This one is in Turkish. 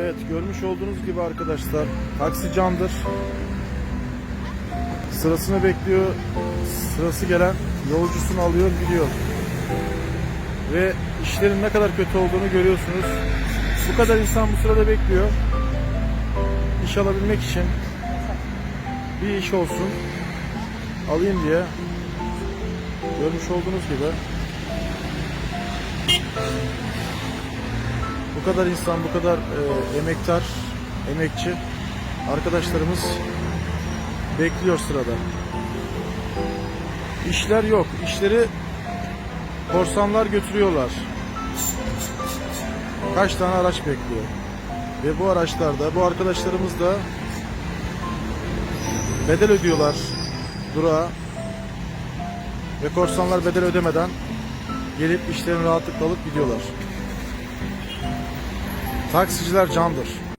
Evet görmüş olduğunuz gibi arkadaşlar taksi candır. Sırasını bekliyor. Sırası gelen yolcusunu alıyor gidiyor. Ve işlerin ne kadar kötü olduğunu görüyorsunuz. Bu kadar insan bu sırada bekliyor. İş alabilmek için bir iş olsun alayım diye görmüş olduğunuz gibi bu kadar insan, bu kadar e, emektar, emekçi arkadaşlarımız bekliyor sırada. İşler yok. İşleri korsanlar götürüyorlar. Kaç tane araç bekliyor. Ve bu araçlarda, bu arkadaşlarımız da bedel ödüyorlar durağa. Ve korsanlar bedel ödemeden gelip işlerini rahatlıkla alıp gidiyorlar. Taksiciler candır.